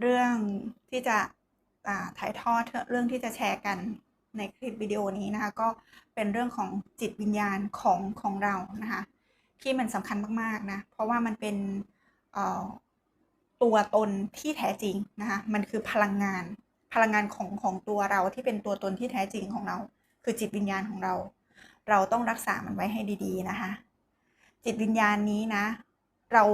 เรื่องที่จะอ่าถ่ายทอดเรื่องที่จะแชร์กันในคลิปวิดีโอนี้นะคะ ก็เป็นเรื่องของจิตวิญญาณของของเรานะคะ ที่มันสำคัญมากๆนะ เพราะว่ามันเป็นเอ่อตัวตนที่แท้จริงนะคะ มันคือพลังงานพลังงานของของตัวเราที่เป็นตัวตนที่แท้จริงของเรา คือจิตวิญญาณของเรา เราต้องรักษามันไว้ให้ดี ๆ นะคะ จิตวิญญาณนี้นะ เรา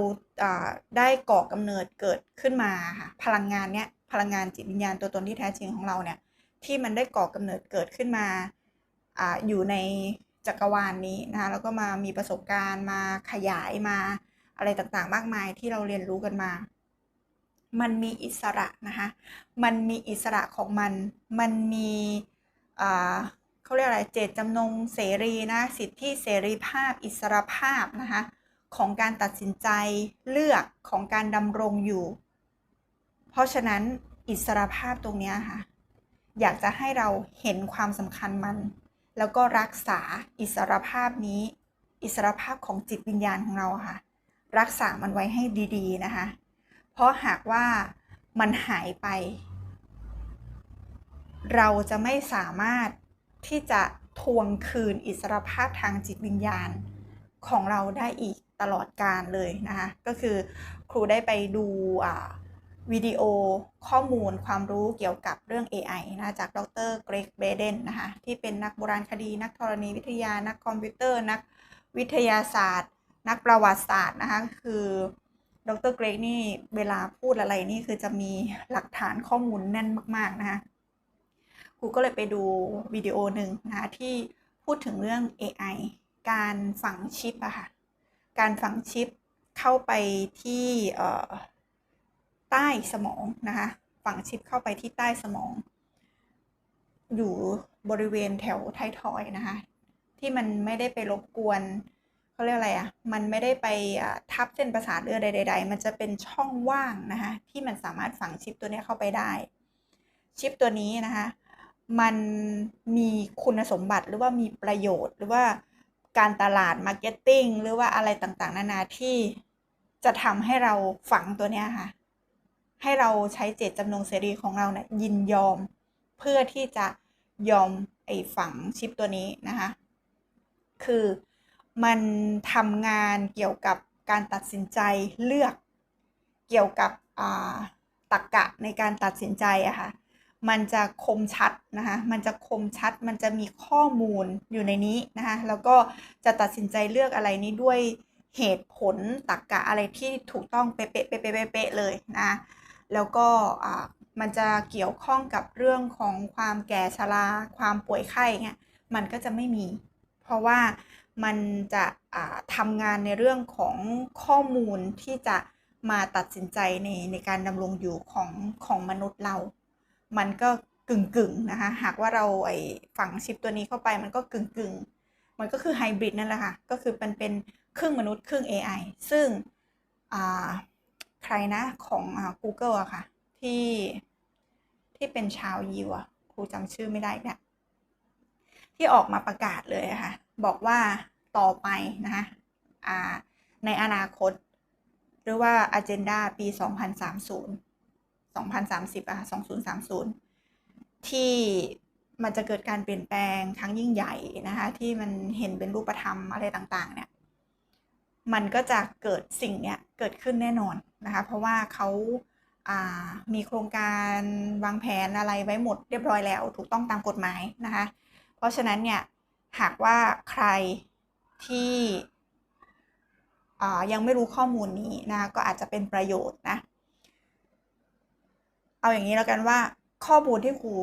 ได้ก่อกำเนิดเกิดขึ้นมาค่ะพลังงานเนี้ยพลังงานจิตวิญญาณตัวตนที่แท้จริงของเราเนี่ยที่มันได้ก่อกำเนิดเกิดขึ้นมาออยู่ในจักรวาลนนี้นะคะแล้วก็มามีประสบการณ์มาขยายมาอะไรต่างๆ มากมายที่เราเรียนรู้กันมา มันมีอิสระนะคะมันมีอิสระของมัน มันมีเขาเรียกอะไรเจตจำนงเสรีนะสิทธิเสรีภาพอิสระภาพนะคะ ของการตัดสินใจเลือกของการดำรงอยู่ เพราะฉะนั้นอิสรภาพตรงนี้ค่ะ อยากจะให้เราเห็นความสำคัญมัน แล้วก็รักษาอิสรภาพนี้ อิสรภาพของจิตวิญญาณของเราค่ะ รักษามันไว้ให้ดีๆนะคะ เพราะหากว่ามันหายไป เราจะไม่สามารถที่จะทวงคืนอิสรภาพทางจิตวิญญาณของเราได้อีก ตลอดการเลยนะคะก็คือครูได้ไปดูวิดีโอข้อมูลความรู้เกี่ยวกับเรื่อง AI นะจากดรเกรกเบเดนนะคะที่เป็นนักโบราณคดี นักธรณีวิทยา นักคอมพิวเตอร์ นักวิทยาศาสตร์ นักประวัติศาสตร์นะคะคือดรเกรกนี่เวลาพูดอะไรนี่คือจะมีหลักฐานข้อมูลแน่นมาก ๆ นะคะครูก็เลยไปดูวิดีโอหนึ่งนะคะที่พูดถึงเรื่อง AI การฝังชิปอะค่ะ การฝังชิปเข้าไปที่ใต้สมองนะคะฝังชิปเข้าไปที่ใต้สมอง อยู่บริเวณแถวท้ายทอยนะคะที่มันไม่ได้ไปรบกวนเขาเรียกอะไรอะมันไม่ได้ไปทับเส้นประสาทเลือดใด ๆ มันจะเป็นช่องว่างนะคะที่มันสามารถฝังชิปตัวนี้เข้าไปได้ ชิปตัวนี้นะคะมันมีคุณสมบัติหรือว่ามีประโยชน์หรือว่า การตลาดมาร์เก็ตติ้งหรือว่าอะไรต่างๆ นานาที่จะทำให้เราฝังตัวเนี้ยค่ะ ให้เราใช้เจตจำนงเสรีของเราเนี่ยยินยอม เพื่อที่จะยอมไอ้ฝังชิปตัวนี้นะคะ คือมันทำงานเกี่ยวกับการตัดสินใจเลือก เกี่ยวกับตรกกะในการตัดสินใจอะค่ะ มันจะคมชัดนะคะมันจะคมชัด มันจะมีข้อมูลอยู่ในนี้นะคะแล้วก็จะตัดสินใจเลือกอะไรนี้ด้วยเหตุผลตรกกะอะไรที่ถูกต้องเป๊ะเป๊ะเป๊ะเป๊ะเป๊ะเลยนะแล้วก็มันจะเกี่ยวข้องกับเรื่องของความแก่ชราความป่วยไข้เนี่ยมันก็จะไม่มี เพราะว่ามันจะทำงานในเรื่องของข้อมูลที่จะมาตัดสินใจในในการดำรงอยู่ของของมนุษย์เรา มันก็กึ่งกึ่งนะคะ หากว่าเราไอฝังชิปตัวนี้เข้าไปมันก็กึ่งกึ่งมันก็คือไฮบริดนั่นแหละค่ะ ก็คือเป็นเป็นครึ่งมนุษย์ครึ่ง AI ซึ่งใครนะของอ Google อะค่ะ ที่ที่เป็นชาวยิวอะครูจำชื่อไม่ได้เนี่ยที่ออกมาประกาศเลยะค่ะ บอกว่าต่อไปนะคะในอนาคต หรือว่า Agenda ปี 2030 2030อะ2030 ที่มันจะเกิดการเปลี่ยนแปลงครั้งยิ่งใหญ่นะคะที่มันเห็นเป็นรูปธรรมอะไรต่างๆ เนี่ย มันก็จะเกิดสิ่งเนี้ยเกิดขึ้นแน่นอนนะคะเพราะว่าเขาามีโครงการวางแผนอะไรไว้หมดเรียบร้อยแล้วถูกต้องตามกฎหมายนะคะเพราะฉะนั้นเนี่ยหากว่าใครที่ยังไม่รู้ข้อมูลนี้นะก็อาจจะเป็นประโยชน์นะ เอาอย่างนี้แล้วกันว่า ข้อมูลที่ครู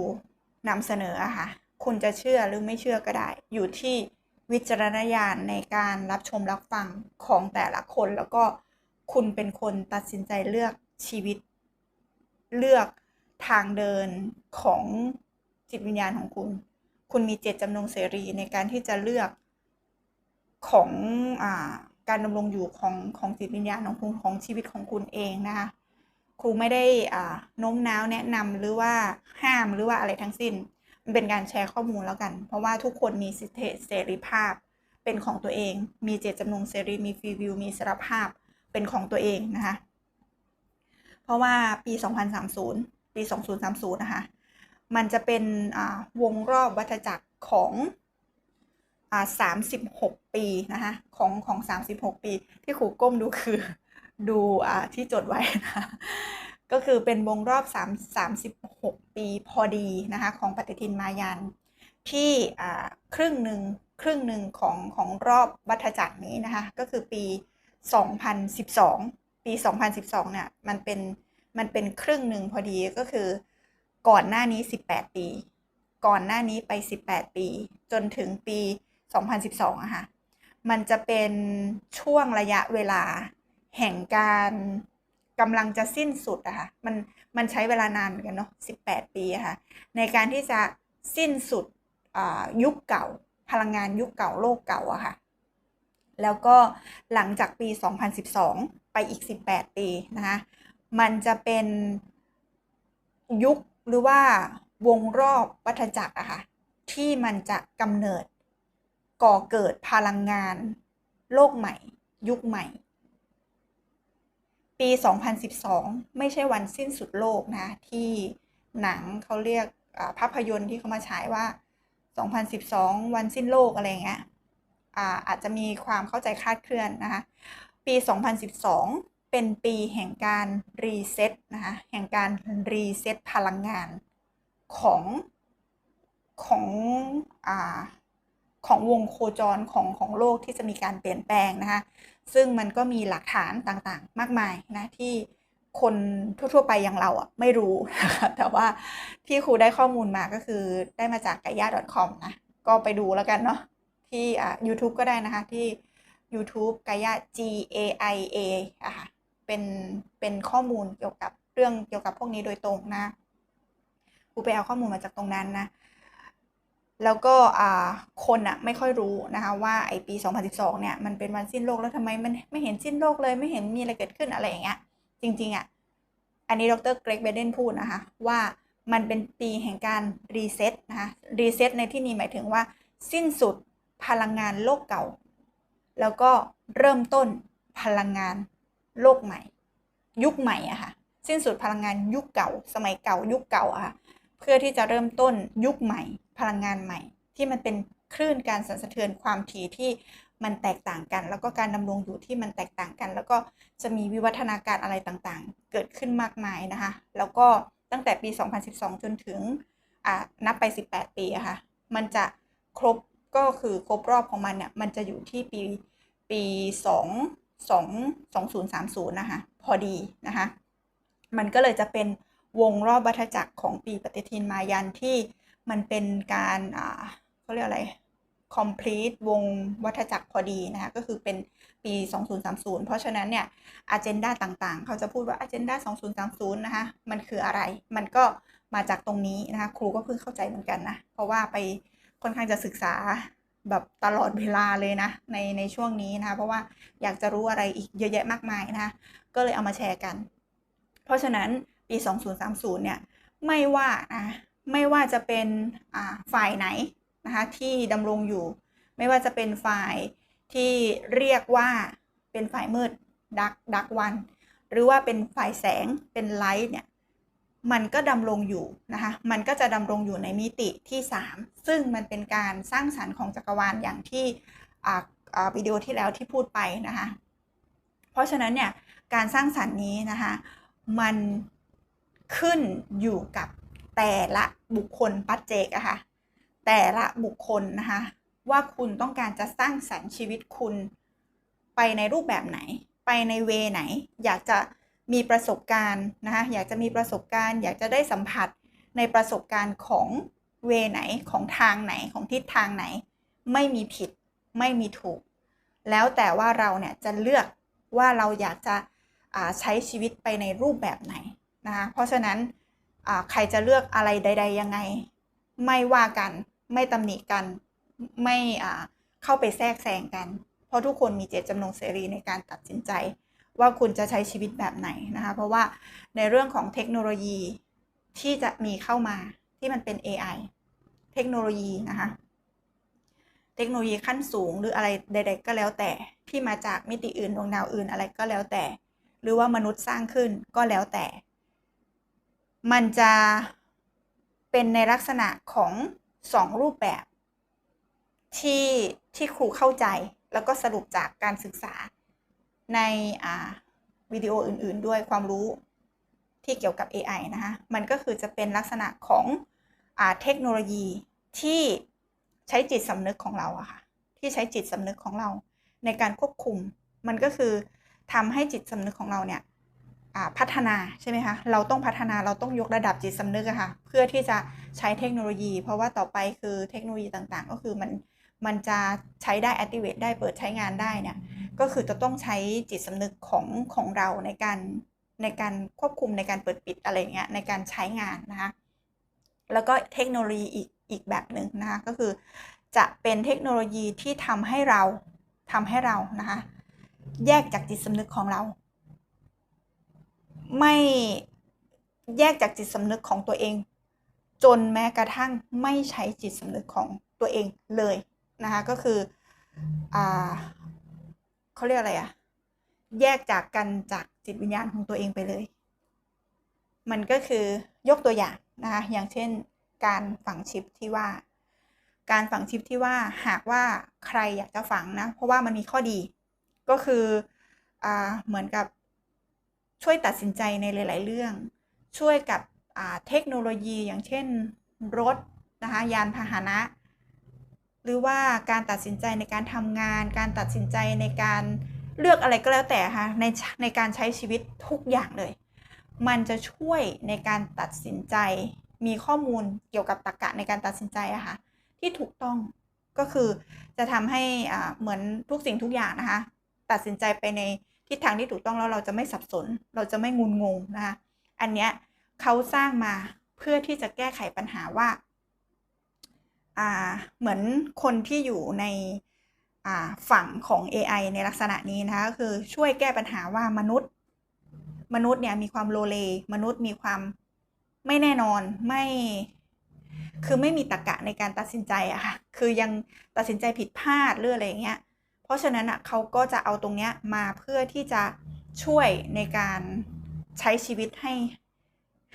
นำเสนออะค่ะ คุณจะเชื่อหรือไม่เชื่อก็ได้ อยู่ที่วิจารณญาณในการรับชมรับฟังของแต่ละคน แล้วก็คุณเป็นคนตัดสินใจเลือกชีวิต เลือกทางเดินของจิตวิญญาณของคุณ คุณมีเจตจำนงเสรีในการที่จะเลือกของอการดำรงอยู่ของของจิตวิญญาณของคุณของชีวิตของคุณเองนะคะ ครูไม่ได้โน้มน้าวแนะนำหรือว่าห้ามหรือว่าอะไรทั้งสิ้น มันเป็นการแชร์ข้อมูลแล้วกัน เพราะว่าทุกคนมีสิทธิเสรีภาพ เป็นของตัวเอง มีเจตจำนงเสรีมีฟรีวิวมีสารภาพเป็นของตัวเองนะคะ เพราะว่าปี 2030 ปี 2030 นะคะ มันจะเป็นวงรอบวัฏจักรของอ่า36 ปีนะคะของของ 36 ปีที่ครูก้มดูคือ ดูอ่าที่จดไว้นะ ก็คือเป็นวงรอบ 3 36 ปีพอดีนะคะของปฏิทินมายัน ที่อ่าครึ่งหนึ่งครึ่งหนึ่งของของรอบวัฏจักรนี้นะคะก็คือปี 2012 ปี 2012เนี่ยมันเป็นมันเป็นครึ่งหนึ่งพอดีก็คือก่อนหน้านี้ 18 ปี ก่อนหน้านี้ไป 18 ปี จนถึงปี 2012อะค่ะมันจะเป็นช่วงระยะเวลา แห่งการกำลังจะสิ้นสุดอะค่ะมันมันใช้เวลานานเหมือนกันเนาะ18ปีอะค่ะในการที่จะสิ้นสุดยุคเก่า พลังงานยุคเก่าโลกเก่าอะค่ะ แล้วก็หลังจากปี 2012 ไปอีก 18 ปีนะคะมันจะเป็นยุคหรือว่าวงรอบวัฏจักรอะค่ะที่มันจะกำเนิดก่อเกิดพลังงานโลกใหม่ ยุคใหม่ ปี 2012 ไม่ใช่วันสิ้นสุดโลกนะ ที่หนังเขาเรียกภาพยนตร์ที่เขามาฉายว่า 2012 วันสิ้นโลกอะไรเงี้ยอาอาจจะมีความเข้าใจคลาดเคลื่อนนะคะ ปี 2012 เป็นปีแห่งการรีเซ็ตนะคะแห่งการรีเซ็ตพลังงานของของอของวงโคจรของของโลกที่จะมีการเปลี่ยนแปลงนะคะ ซึ่งมันก็มีหลักฐานต่างๆ มากมายนะที่คนทั่วๆไปอย่างเราอะไม่รู้นะคะแต่ว่าที่ครูได้ข้อมูลมาก็คือได้มาจาก g a i a .com นะ ก็ไปดูแล้วกันเนาะที่อ่า YouTube ก็ได้นะคะที่ YouTube กายา G A I A อะค่ะเป็นเป็นข้อมูลเกี่ยวกับเรื่องเกี่ยวกับพวกนี้โดยตรงนะครูไปเอาข้อมูลมาจากตรงนั้นนะ แล้วก็คนอะไม่ค่อยรู้นะคะว่าไอปี 2012 เนี่ยมันเป็นวันสิ้นโลกแล้วทำไมมันไม่เห็นสิ้นโลกเลยไม่เห็นมีอะไรเกิดขึ้นอะไรอย่างเงี้ยจริงๆอะอันนี้ดรเกรกเบเดนพูดนะคะว่ามันเป็นปีแห่งการรีเซ็ตนะคะรีเซ็ตในที่นี้หมายถึงว่า สิ้นสุดพลังงานโลกเก่า แล้วก็เริ่มต้นพลังงานโลกใหม่ ยุคใหม่อะค่ะสิ้นสุดพลังงานยุคเก่า สมัยเก่ายุคเก่าอะค่ะเพื่อที่จะเริ่มต้นยุคใหม่ พลังงานใหม่ ที่มันเป็นคลื่นการสั่นสะเทือนความถี่ที่มันแตกต่างกัน แล้วก็การดำรงอยู่ที่มันแตกต่างกัน แล้วก็จะมีวิวัฒนาการอะไรต่างๆ เกิดขึ้นมากมายนะคะ แล้วก็ตั้งแต่ปี 2012 จนถึงนับไป 18 ปีอะคะ่ะ มันจะครบก็คือครบรอบของมันเนี่ยมันจะอยู่ที่ปีปี2 2 2030 นะคะ พอดีนะคะ มันก็เลยจะเป็นวงรอบวัฏจักรของปีปฏิทินมายันที่ มันเป็นการเขาเรียกอะไร complete วงวัฏจักรพอดีนะคะก็คือเป็นปี 2030 เพราะฉะนั้นเนี่ย agenda ต่างๆ เขาจะพูดว่า agenda 2030 นะคะมันคืออะไร มันก็มาจากตรงนี้นะคะครูก็เพิ่งเข้าใจเหมือนกันนะ เพราะว่าไปค่อนข้างจะศึกษาแบบตลอดเวลาเลยนะ ในในช่วงนี้นะคะเพราะว่าอยากจะรู้อะไรอีกเยอะแยะมากมายนะคะก็เลยเอามาแชร์กัน เพราะฉะนั้นปี 2030 เนี่ยไม่ว่านะ ไม่ว่าจะเป็นฝ่ายไหนนะคะที่ดำรงอยู่ ไม่ว่าจะเป็นฝ่ายที่เรียกว่าเป็นฝ่ายมืดดักดักวัน หรือว่าเป็นฝ่ายแสงเป็นไลท์เนี่ยมันก็ดำรงอยู่นะคะมันก็จะดำรงอยู่ในมิติที่ 3 ซึ่งมันเป็นการสร้างสรรค์ของจักรวาลอย่างที่วิดีโอที่แล้วที่พูดไปนะคะเพราะฉะนั้นเนี่ยการสร้างสรรค์นี้นะคะมันขึ้นอยู่กับ แต่ละบุคคลปัจเจกอะคะ่ะ แต่ละบุคคลนะคะ ว่าคุณต้องการจะสร้างสรรค์ชีวิตคุณ ไปในรูปแบบไหน ไปในเวไหน อยากจะมีประสบการณ์นะคะอยากจะมีประสบการณ์ อยากจะได้สัมผัสในประสบการณ์ของเวไหนของทางไหนของทิศทางไหน ไม่มีผิดไม่มีถูก แล้วแต่ว่าเราเนี่ยจะเลือกว่าเราอยากจะใช้ชีวิตไปในรูปแบบไหนนะคะเพราะฉะนั้น ใครจะเลือกอะไรใด ๆ ยังไง ไม่ว่ากัน ไม่ตำหนิกัน ไม่เข้าไปแทรกแซงกัน เพราะทุกคนมีเจตจำนงเสรีในการตัดสินใจ ว่าคุณจะใช้ชีวิตแบบไหนนะคะ เพราะว่าในเรื่องของเทคโนโลยีที่จะมีเข้ามาที่มันเป็น AI เทคโนโลยีนะคะเทคโนโลยีขั้นสูงหรืออะไรใด ๆ ก็แล้วแต่ที่มาจากมิติอื่นดวงดาวอื่นอะไรก็แล้วแต่ หรือว่ามนุษย์สร้างขึ้นก็แล้วแต่ มันจะเป็นในลักษณะของสองรูปแบบที่ที่ครูเข้าใจแล้วก็สรุปจากการศึกษาในอ่าวิดีโออื่นๆ ด้วยความรู้ที่เกี่ยวกับ AI นะคะมันก็คือจะเป็นลักษณะของอ่าเทคโนโลยีที่ใช้จิตสำนึกของเราอะค่ะที่ใช้จิตสำนึกของเราในการควบคุม มันก็คือทำให้จิตสำนึกของเราเนี่ย พัฒนาใช่ไหมคะ เราต้องพัฒนาเราต้องยกระดับจิตสำนึกอะค่ะ เพื่อที่จะใช้เทคโนโลยี เพราะว่าต่อไปคือเทคโนโลยีต่างๆ ก็คือมันมันจะใช้ได้ activate ได้เปิดใช้งานได้เนี่ย ก็คือจะต้องใช้จิตสำนึกของของเราในการในการควบคุมในการเปิดปิดอะไรเงี้ยในการใช้งานนะคะ แล้วก็เทคโนโลยีอีกอีกแบบหนึ่งนะคะก็คือจะเป็นเทคโนโลยีที่ทำให้เราทำให้เรานะคะแยกจากจิตสำนึกของเรา ไม่แยกจากจิตสำนึกของตัวเอง จนแม้กระทั่งไม่ใช้จิตสำนึกของตัวเองเลยนะคะก็คืออ่าเขาเรียกอะไรอะแยกจากกันจากจิตวิญญาณของตัวเองไปเลย มันก็คือยกตัวอย่างนะคะอย่างเช่น การฝังชิปที่ว่า การฝังชิปที่ว่าหากว่าใครอยากจะฝังนะเพราะว่ามันมีข้อดี ก็คืออ่าเหมือนกับ ช่วยตัดสินใจในหลาย ๆ เรื่อง ช่วยกับเทคโนโลยีอย่างเช่นรถนะคะยานพาหนะ หรือว่าการตัดสินใจในการทำงาน การตัดสินใจในการเลือกอะไรก็แล้วแต่ค่ะในในการใช้ชีวิตทุกอย่างเลย มันจะช่วยในการตัดสินใจ มีข้อมูลเกี่ยวกับตรรกะในการตัดสินใจอะค่ะที่ถูกต้องก็คือจะทำให้เหมือนทุกสิ่งทุกอย่างนะคะ ตัดสินใจไปใน ทิศทางที่ถูกต้องแล้วเราจะไม่สับสน เราจะไม่งุนงงนะคะอันเนี้ยเขาสร้างมาเพื่อที่จะแก้ไขปัญหาว่าอ่าเหมือนคนที่อยู่ในฝั่งของ AI ในลักษณะนี้นะคะก็คือช่วยแก้ปัญหาว่ามนุษย์ มนุษย์เนี่ยมีความโลเล มนุษย์มีความไม่แน่นอนไม่คือไม่มีตรรกะในการตัดสินใจอะค่ะคือยังตัดสินใจผิดพลาดหรืออะไรเงี้ย เพราะฉะนั้นอะเขาก็จะเอาตรงเนี้ยมาเพื่อที่จะช่วยในการใช้ชีวิตให้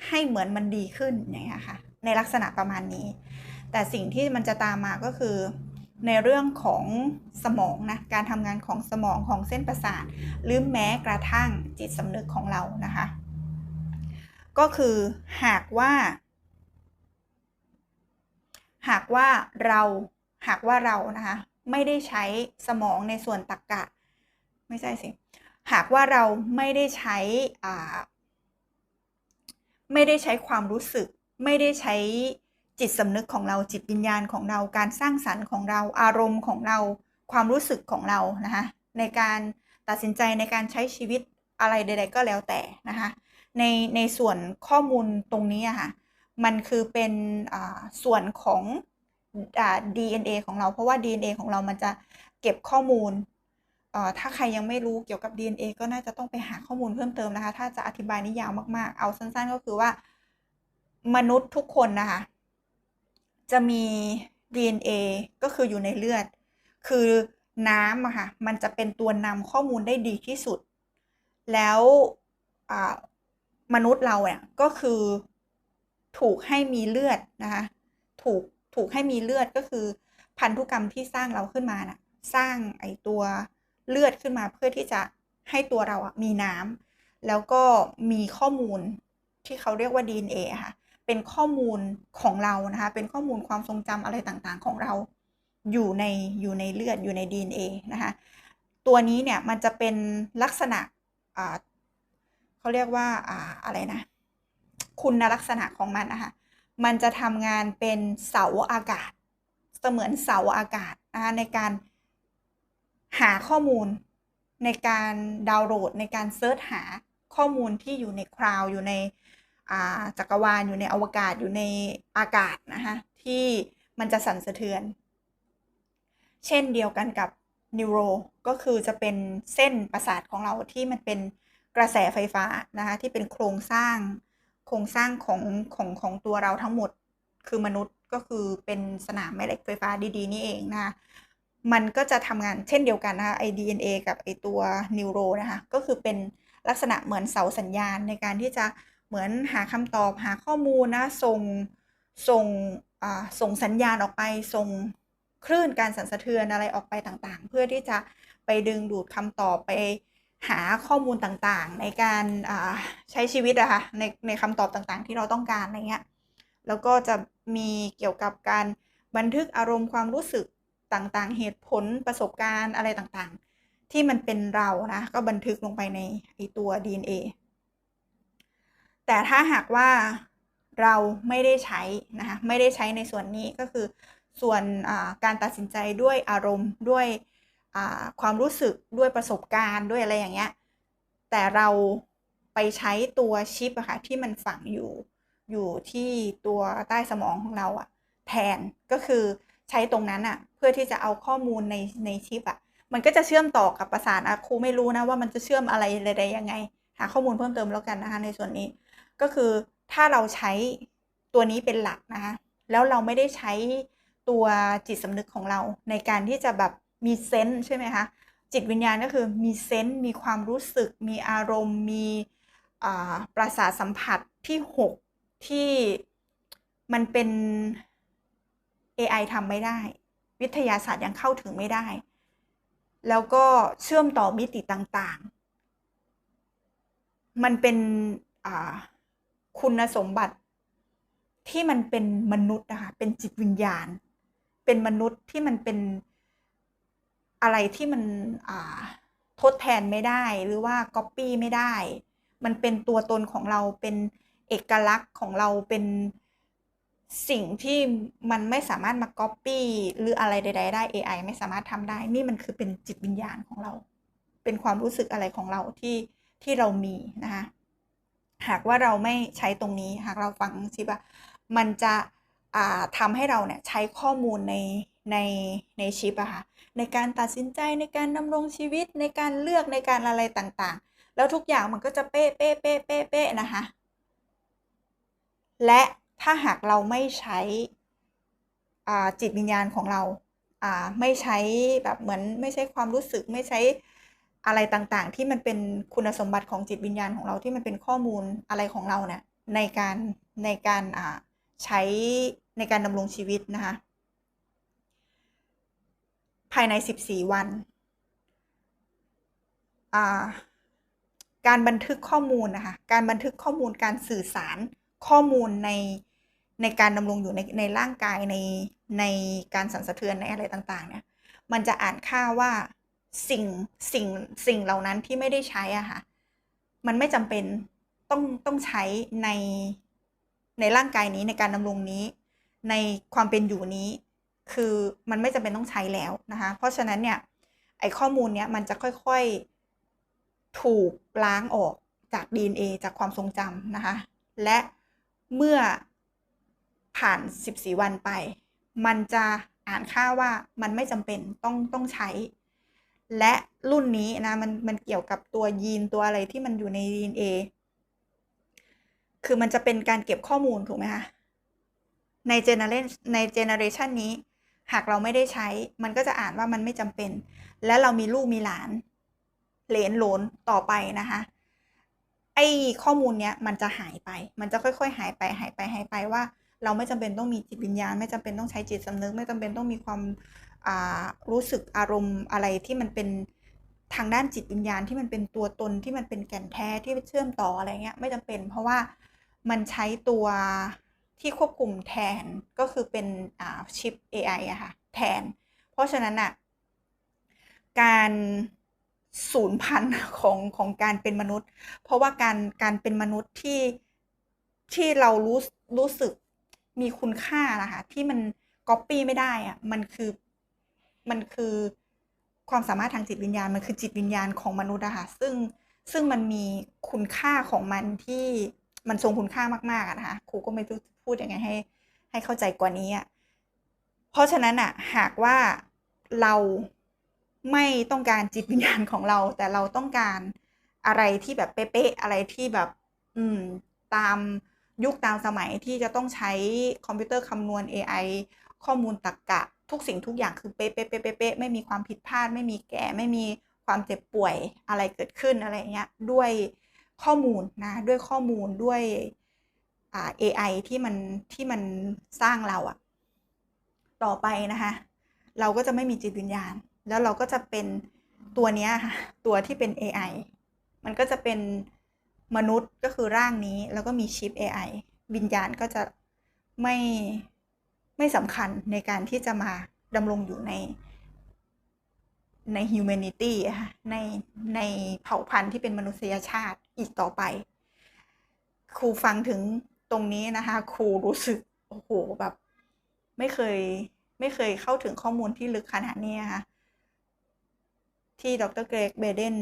ให้เหมือนมันดีขึ้นอย่างเงี้ยค่ะในลักษณะประมาณนี้ แต่สิ่งที่มันจะตามมาก็คือในเรื่องของสมองนะการทำงานของสมองของเส้นประสาท หรือแม้กระทั่งจิตสำนึกของเรานะคะ ก็คือหากว่า หากว่าเราหากว่าเรานะคะ ไม่ได้ใช้สมองในส่วนตรรกกะ ไม่ใช่สิ หากว่าเราไม่ได้ใช้ไม่ได้ใช้ความรู้สึก ไม่ได้ใช้จิตสำนึกของเราจิตวิญญาณของเราการสร้างสรรค์ของเราอารมณ์ของเราความรู้สึกของเรานะคะในการตัดสินใจในการใช้ชีวิตอะไรใด ๆ ก็แล้วแต่นะคะในในส่วนข้อมูลตรงนี้อะค่ะมันคือเป็นส่วนของ DNA ของเรา เพราะว่า DNA ของเรามันจะเก็บข้อมูลถ้าใครยังไม่รู้เกี่ยวกับ DNA ก็น่าจะต้องไปหาข้อมูลเพิ่มเติมนะคะ ถ้าจะอธิบายนี่ยาวมาก ๆ เอาสั้น ๆ ก็คือว่า มนุษย์ทุกคนนะคะ จะมี DNA ก็คืออยู่ในเลือด คือน้ำอะค่ะ มันจะเป็นตัวนำข้อมูลได้ดีที่สุด แล้วมนุษย์เราเนี่ยก็คือถูกให้มีเลือดนะคะ ถูก ถูกให้มีเลือดก็คือ พันธุกรรมที่สร้างเราขึ้นมานะ่ะสร้างไอตัวเลือดขึ้นมาเพื่อที่จะให้ตัวเราอะมีน้ำแล้วก็มีข้อมูลที่เขาเรียกว่า DNA ค่ะเป็นข้อมูลของเรานะคะ เป็นข้อมูลความทรงจำอะไรต่างๆของเรา อยู่ในอยู่ในเลือดอยู่ใน DNA นะคะตัวนี้เนี่ยมันจะเป็นลักษณะเขาเรียกว่าอ่าอะไรนะ คุณลักษณะของมันนะคะ มันจะทำงานเป็นเสาอากาศ เสมือนเสาอากาศในการหาข้อมูลในการดาวน์โหลดในการเซิร์ชหาข้อมูลที่อยู่ในคลาวอยู่ในจักรวาลอยู่ในอวกาศอยู่ในอากาศนะคะที่มันจะสั่นสะเทือน เช่นเดียวกันกับนิวโรก็คือจะเป็นเส้นประสาทของเราที่มันเป็นกระแสไฟฟ้านะคะที่เป็นโครงสร้าง โครงสร้างของของของตัวเราทั้งหมดคือมนุษย์ก็คือเป็นสนามแม่เหล็กไฟฟ้าดีๆ นี่เองนะคะมันก็จะทำงานเช่นเดียวกันนะคะไอ DNA กับไอตัวนิวโรนะคะก็คือเป็นลักษณะเหมือนเสาสัญญาณในการที่จะเหมือนหาคำตอบหาข้อมูลนะส่งส่งอ่าส่งสัญญาณออกไปส่งคลื่นการสั่นสะเทือนอะไรออกไปต่างๆ เพื่อที่จะไปดึงดูดคำตอบไป หาข้อมูลต่างๆ ในการใช้ชีวิตอะค่ะในในคำตอบต่างๆ ที่เราต้องการอะไรเงี้ยแล้วก็จะมีเกี่ยวกับการบันทึกอารมณ์ความรู้สึกต่างๆ เหตุผลประสบการณ์อะไรต่างๆ ที่มันเป็นเรานะ ก็บันทึกลงไปในไอตัว DNA แต่ถ้าหากว่าเราไม่ได้ใช้นะคะไม่ได้ใช้ในส่วนนี้ก็คือส่วนการตัดสินใจด้วยอารมณ์ด้วย ความรู้สึกด้วยประสบการณ์ด้วยอะไรอย่างเงี้ยแต่เราไปใช้ตัวชิปอะค่ะที่มันฝังอยู่อยู่ที่ตัวใต้สมองของเราอะแทนก็คือใช้ตรงนั้นอะเพื่อที่จะเอาข้อมูลในในชิปอะมันก็จะเชื่อมต่อกับประสาทอะครูไม่รู้นะว่ามันจะเชื่อมอะไรใดๆยังไง หาข้อมูลเพิ่มเติมแล้วกันนะคะในส่วนนี้ก็คือถ้าเราใช้ตัวนี้เป็นหลักนะคะแล้วเราไม่ได้ใช้ตัวจิตสำนึกของเราในการที่จะแบบ มีเซนส์ใช่ไหมคะจิตวิญญาณก็คือมีเซนส์มีความรู้สึก มีอารมณ์ มีประสาทสัมผัสที่ 6 ที่มันเป็น AI ทำไม่ได้ วิทยาศาสตร์ยังเข้าถึงไม่ได้ แล้วก็เชื่อมต่อมิติต่างๆ มันเป็นคุณสมบัติที่มันเป็นมนุษย์นะคะเป็นจิตวิญญาณ เป็นมนุษย์ที่มันเป็น อะไรที่มันทดแทนไม่ได้หรือว่าก๊อปปี้ไม่ได้ มันเป็นตัวตนของเราเป็นเอกลักษณ์ของเราเป็นสิ่งที่มันไม่สามารถมาก๊อปปี้หรืออะไรใด ๆ ได้ AI ไม่สามารถทำได้ นี่มันคือเป็นจิตวิญญาณของเรา เป็นความรู้สึกอะไรของเราที่ที่เรามีนะคะหากว่าเราไม่ใช้ตรงนี้ หากเราฟังชิปะมันจะทำให้เราเนี่ยใช้ข้อมูลใน ในในชิปอะค่ะในการตัดสินใจในการดำรงชีวิตในการเลือกในการอะไรต่างๆ แล้วทุกอย่างมันก็จะเป๊ะเป๊ะเป๊ะเป๊ะเป๊ะนะคะ และถ้าหากเราไม่ใช้จิตวิญญาณของเราไม่ใช้แบบเหมือนไม่ใช้ความรู้สึกไม่ใช้อะไรต่างๆ ที่มันเป็นคุณสมบัติของจิตวิญญาณของเราที่มันเป็นข้อมูลอะไรของเราเนี่ยในการในการใช้ในการดำรงชีวิตนะคะ ภายใน 14 วัน การบันทึกข้อมูลนะคะ การบันทึกข้อมูลการสื่อสารข้อมูลในในการดำรงอยู่ในในร่างกายในในการสั่นสะเทือนในอะไรต่างๆ เนี่ย มันจะอ่านค่าว่าสิ่งสิ่งสิ่งเหล่านั้นที่ไม่ได้ใช้อะค่ะ มันไม่จำเป็นต้องต้องใช้ในในร่างกายนี้ในการดำรงนี้ ในความเป็นอยู่นี้ คือมันไม่จำเป็นต้องใช้แล้วนะคะ เพราะฉะนั้นเนี่ยไอข้อมูลเนี้ยมันจะค่อยๆถูกล้างออกจาก DNA จากความทรงจำนะคะ และเมื่อผ่าน 14 วันไป มันจะอ่านค่าว่ามันไม่จำเป็นต้องต้องใช้ และรุ่นนี้นะมันมันเกี่ยวกับตัวยีนตัวอะไรที่มันอยู่ใน DNA คือมันจะเป็นการเก็บข้อมูลถูกไหมคะในเจเนเรชในเจเนเรชันนี้ หากเราไม่ได้ใช้ มันก็จะอ่านว่ามันไม่จำเป็น และเรามีลูกมีหลาน เหลนหลนต่อไปนะคะไอ้ข้อมูลเนี้ยมันจะหายไป มันจะค่อยๆ หายไปหายไปหายไปว่า เราไม่จำเป็นต้องมีจิตวิญญาณ ไม่จำเป็นต้องใช้จิตสำนึก ไม่จำเป็นต้องมีความรู้สึกอารมณ์อะไรที่มันเป็นทางด้านจิตวิญญาณที่มันเป็นตัวตนที่มันเป็นแก่นแท้ที่เชื่อมต่ออะไรเงี้ยไม่จำเป็น เพราะว่ามันใช้ตัว ที่ควบคุมแทนก็คือเป็นชิป AI อะค่ะแทน เพราะฉะนั้นอะการสูญพันของของการเป็นมนุษย์ เพราะว่าการการเป็นมนุษย์ที่ที่เรารู้รู้สึกมีคุณค่านะคะที่มันก๊อปปี้ไม่ได้อะมันคือมันคือความสามารถทางจิตวิญญาณมันคือจิตวิญญาณของมนุษย์อะค่ะซึ่งซึ่งมันมีคุณค่าของมันที่มันทรงคุณค่ามากๆนะคะครูก็ไม่รู้ พูดยังไงให้ให้เข้าใจกว่านี้อะเพราะฉะนั้นอะหากว่าเราไม่ต้องการจิตวิญญาณของเรา แต่เราต้องการอะไรที่แบบเป๊ะๆอะไรที่แบบ อืม ตามยุคตามสมัยที่จะต้องใช้คอมพิวเตอร์คำนวณ AI ข้อมูลตรรกกะ ทุกสิ่งทุกอย่างคือเป๊ะๆเป๊ะๆไม่มีความผิดพลาด ไม่มีแก่ไม่มีความเจ็บป่วยอะไรเกิดขึ้นอะไรเงี้ยด้วยข้อมูลนะ ด้วยข้อมูลด้วย AI ที่มันที่มันสร้างเราอะต่อไปนะคะ เราก็จะไม่มีจิตวิญญาณ แล้วเราก็จะเป็นตัวเนี้ยค่ะตัวที่เป็น AI มันก็จะเป็นมนุษย์ก็คือร่างนี้ แล้วก็มีชิป AI วิญญาณก็จะไม่ไม่สำคัญในการที่จะมาดำรงอยู่ในใน humanity ค่ะในในเผ่าพันธุ์ที่เป็นมนุษยชาติอีกต่อไป ครูฟังถึง ตรงนี้นะคะ ครูรู้สึกโอ้โหแบบ ไม่เคยไม่เคยเข้าถึงข้อมูลที่ลึกขนาดนี้นะคะที่ดรเกรกเบเดน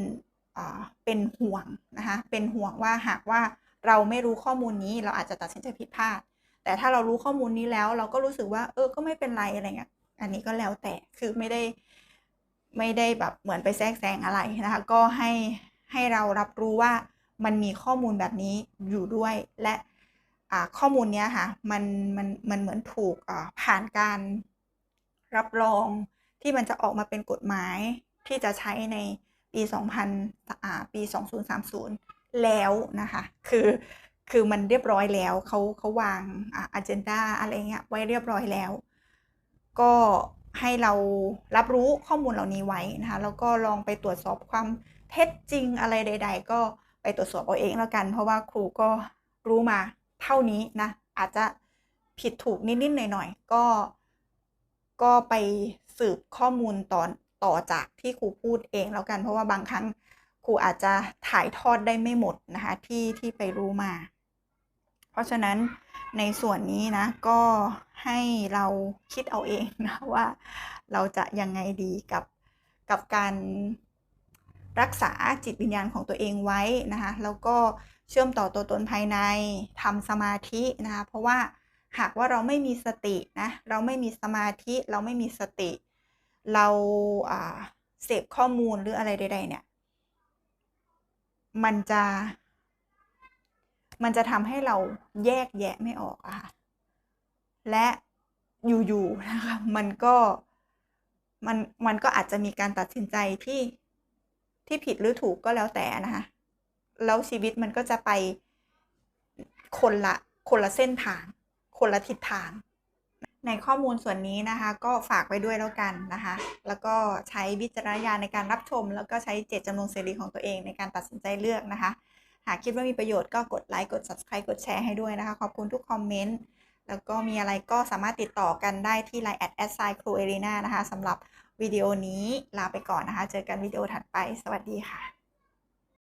เป็นห่วงนะคะเป็นห่วงว่าหากว่าเราไม่รู้ข้อมูลนี้เราอาจจะตัดสินใจผิดพลาด แต่ถ้าเรารู้ข้อมูลนี้แล้ว เราก็รู้สึกว่า เออก็ไม่เป็นไรอะไรเงี้ยอันนี้ก็แล้วแต่คือไม่ได้ไม่ได้แบบเหมือนไปแทรกแซงอะไรนะคะก็ให้ให้เรารับรู้ว่ามันมีข้อมูลแบบนี้อยู่ด้วยและ ข้อมูลเนี้ยค่ะมันมันมันเหมือนถูกผ่านการรับรองที่มันจะออกมาเป็นกฎหมายที่จะใช้ในปี 2000อ่าปี 2030 แล้วนะคะ คือคือมันเรียบร้อยแล้วเขาเขาวางอ่าอเจนดาอะไรเงี้ยไว้เรียบร้อยแล้ว ก็ให้เรารับรู้ข้อมูลเหล่านี้ไว้นะคะ แล้วก็ลองไปตรวจสอบความเท็จจริงอะไรใด ๆ ก็ไปตรวจสอบเอาเองแล้วกัน เพราะว่าครูก็รู้มา เท่านี้นะ อาจจะผิดถูกนิด ๆ หน่อย ๆ ก็ ก็ไปสืบข้อมูลตอนต่อจากที่ครูพูดเองแล้วกัน เพราะว่าบางครั้งครูอาจจะถ่ายทอดได้ไม่หมดนะคะที่ที่ไปรู้มา เพราะฉะนั้นในส่วนนี้นะ ก็ให้เราคิดเอาเองนะว่าเราจะยังไงดีกับกับการรักษาจิตวิญญาณของตัวเองไว้นะคะแล้วก็ เชื่อมต่อตัวตนภายในทำสมาธินะคะเพราะว่าหากว่าเราไม่มีสตินะเราไม่มีสมาธิเราไม่มีสติ เราเสพข้อมูลหรืออะไรใด ๆ เนี่ย มันจะ มันจะทำให้เราแยกแยะไม่ออกอะค่ะและอยู่ๆนะคะมันก็มันมันก็อาจจะมีการตัดสินใจที่ที่ผิดหรือถูกก็แล้วแต่นะคะ แล้วชีวิตมันก็จะไปคนละคนละเส้นทาง คนละทิศทาง ในข้อมูลส่วนนี้นะคะ ก็ฝากไว้ด้วยแล้วกันนะคะ แล้วก็ใช้วิจารณญาณในการรับชม แล้วก็ใช้เจตจำนงเสรีของตัวเองในการตัดสินใจเลือกนะคะ หากคิดว่ามีประโยชน์ก็กดไลค์กด subscribe กดแชร์ให้ด้วยนะคะ ขอบคุณทุกคอมเมนต์แล้วก็มีอะไรก็สามารถติดต่อกันได้ที่ Line แอดแอดไซครูเอรีนานะคะสำหรับวิดีโอนี้ลาไปก่อนนะคะ เจอกันวิดีโอถัดไป สวัสดีค่ะ